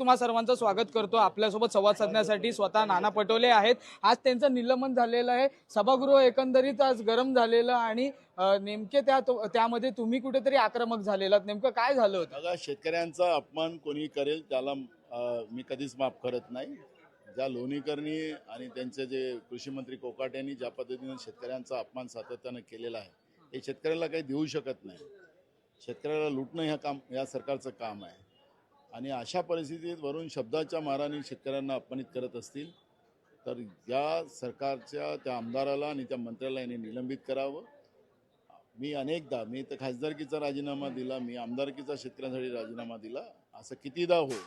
तुम्हा सर्वांचं स्वागत करतो. आपल्यासोबत संवाद साधण्यासाठी स्वतः नाना पटोले आहेत. आज त्यांचं निलंबन झालेलं आहे. सभागृह एकंदरीत आज गरम झालेलं आणि नेमके त्या त्यामध्ये तुम्ही कुठेतरी आक्रमक झालेलात नेमकं काय झालं होतं? बघा शेतकऱ्यांचा अपमान कोणी करेल त्याला मी कधीच माफ करत नाही. ज्या लोणीकरणी आणि त्यांचे जे कृषी मंत्री कोकाट यांनी ज्या पद्धतीने शेतकऱ्यांचा अपमान सातत्यानं केलेला आहे हे शेतकऱ्याला काही देऊ शकत नाही. शेतकऱ्याला लुटणं ह्या काम या सरकारचं काम आहे. आणि अशा परिस्थितीत वरून शब्दाच्या माराने शेतकऱ्यांना अपमानित करत असतील तर या सरकारच्या त्या आमदाराला आणि त्या मंत्र्याला यांनी निलंबित करावं. मी अनेकदा मी तर खासदारकीचा राजीनामा दिला मी आमदारकीचा शेतकऱ्यांसाठी राजीनामा दिला. असं कितीदा हो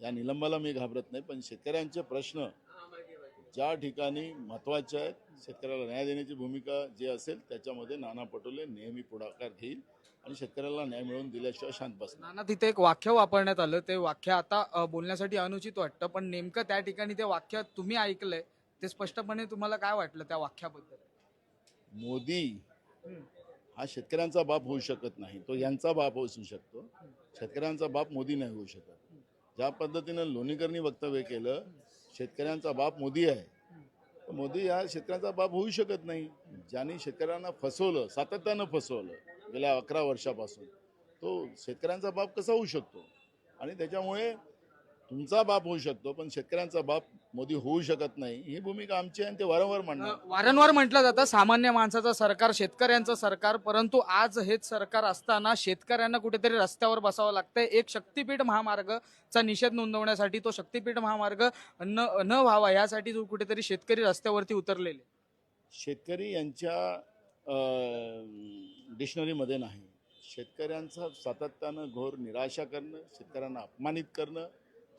या निलंबाला मी घाबरत नाही पण शेतकऱ्यांचे प्रश्न ज्या ठिकाणी महत्त्वाचे आहेत शेतकऱ्याला न्याय देण्याची भूमिका जे असेल त्याच्यामध्ये नाना पटोले नेहमी पुढाकार घेईल आणि शेतकऱ्याला न्याय मिळवून दिल्याशिवाय शांत बसणार. नाना तिथे एक वाक्य वापरण्यात आलं. ते वाक्य आता बोलण्यासाठी अनुचित वाटतं पण नेमकं त्या ठिकाणी ते वाक्य तुम्ही ऐकलंय ते स्पष्टपणे तुम्हाला काय वाटलं त्या वाक्याबद्दल? मोदी. हा शेतकऱ्यांचा बाप होऊ शकत नाही. तो यांचा बाप असू शकतो. शेतकऱ्यांचा बाप मोदी नाही होऊ शकत. ज्या पद्धतीनं लोणीकरणी वक्तव्य केलं शेतकऱ्यांचा बाप मोदी आहे. मोदी हा शेतकऱ्यांचा बाप होऊ शकत नाही. ज्यांनी शेतकऱ्यांना फसवलं सातत्यानं फसवलं गेल्या अकरा वर्षापासून तो शेतकऱ्यांचा बाप कसा होऊ शकतो? आणि त्याच्यामुळे तुमचा बाप होऊ शकतो पण शेतकऱ्यांचा बाप मोदी होऊ शकत नाही ही भूमिका आमची आहे आणि ते वारंवार मांडणार वारंवार म्हटलं जातं सामान्य माणसाचं सरकार शेतकऱ्यांचं सरकार परंतु आज हेच सरकार असताना शेतकऱ्यांना कुठेतरी रस्त्यावर बसावं लागतंय. एक शक्तीपीठ महामार्गचा निषेध नोंदवण्यासाठी तो शक्तीपीठ महामार्ग न न व्हावा यासाठी जो कुठेतरी शेतकरी रस्त्यावरती उतरलेले. शेतकरी यांच्या डिक्शनरीमध्ये नाही. शेतकऱ्यांचा सातत्यानं घोर निराशा करणं शेतकऱ्यांना अपमानित करणं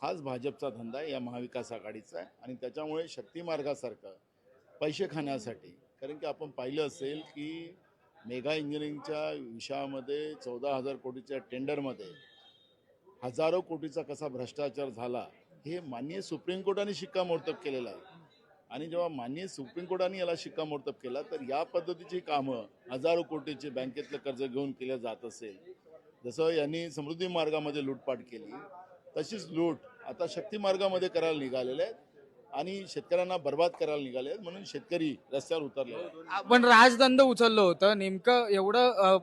हाच भाजपचा धंदा आहे या महाविकास आघाडीचा आहे. आणि त्याच्यामुळे शक्तिमार्गासारखं पैसे खाण्यासाठी कारण की आपण पाहिलं असेल की मेगा इंजिनिअरिंगच्या विषयामध्ये चौदा हजार कोटीच्या टेंडरमध्ये हजारो कोटीचा कसा भ्रष्टाचार झाला हे माननीय सुप्रीम कोर्टाने शिक्कामोर्तब केलेलं आहे. आणि जेव्हा माननीय सुप्रीम कोर्टाने याला शिक्कामोर्तब केला तर या पद्धतीची कामं हजारो कोटीचे बँकेतलं कर्ज घेऊन केलं जात असेल. जसं यांनी समृद्धी मार्गामध्ये लूटपाट केली तशीच लूट आता शक्ती मार्गामध्ये करायला निघालेले आहेत आणि शेतकऱ्यांना बर्बाद करायला निघाले आहेत म्हणून शेतकरी रस्त्यावर उतरले आपण राजदंड उचललं होतं. नेमकं एवढं अ,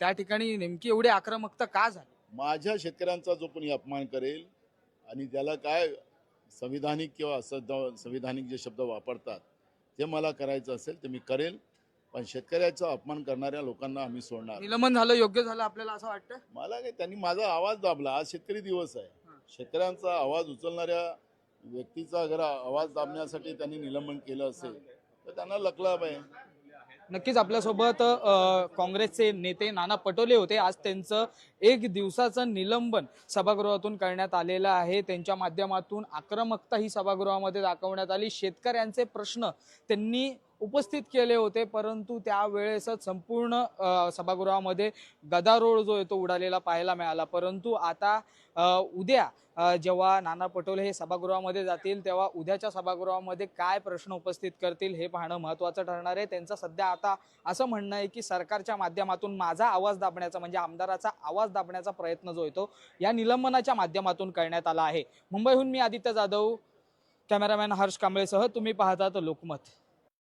त्या ठिकाणी नेमकी एवढी आक्रमकता का झाली? माझ्या शेतकऱ्यांचा जो कोणी अपमान करेल आणि त्याला काय संविधानिक किंवा असं संविधानिक जे शब्द वापरतात ते मला करायचं असेल ते मी करेल. पण शेतकऱ्याचा अपमान करणाऱ्या लोकांना आम्ही सोडणार. निलंबन झालं योग्य झालं आपल्याला असं वाटतं? मला काय त्यांनी माझा आवाज दाबला. आज शेतकरी दिवस आहे. शेतकऱ्यांचा आवाज उचलणाऱ्या व्यक्तीचा जर आवाज दाबण्यासाठी त्यांनी निलंबन केलं असेल तर त्यांना लकलाभ आहे नक्कीच आपल्यासोबत काँग्रेसचे नेते नाना पटोले होते. आज त्यांचं एक दिवसाचं निलंबन सभागृहातून करण्यात आलेलं आहे. त्यांच्या माध्यमातून आक्रमकता ही सभागृहामध्ये दाखवण्यात आली. शेतकऱ्यांचे प्रश्न त्यांनी उपस्थित केले होते परंतु त्यावेळेसच संपूर्ण सभागृहामध्ये गदारोळ जो आहे तो उडालेला पाहायला मिळाला. परंतु आता उद्या जेव्हा नाना पटोले हे सभागृहामध्ये जातील तेव्हा उद्याच्या सभागृहामध्ये काय प्रश्न उपस्थित करतील हे पाहणं महत्त्वाचं ठरणार आहे. त्यांचं सध्या आता असं म्हणणं आहे की सरकारच्या माध्यमातून माझा आवाज दाबण्याचा म्हणजे आमदाराचा आवाज दाबण्याचा प्रयत्न जो येतो या निलंबनाच्या माध्यमातून करण्यात आला आहे. मुंबईहून मी आदित्य जाधव कॅमेरामॅन हर्ष कांबळेसह तुम्ही पाहतात लोकमत.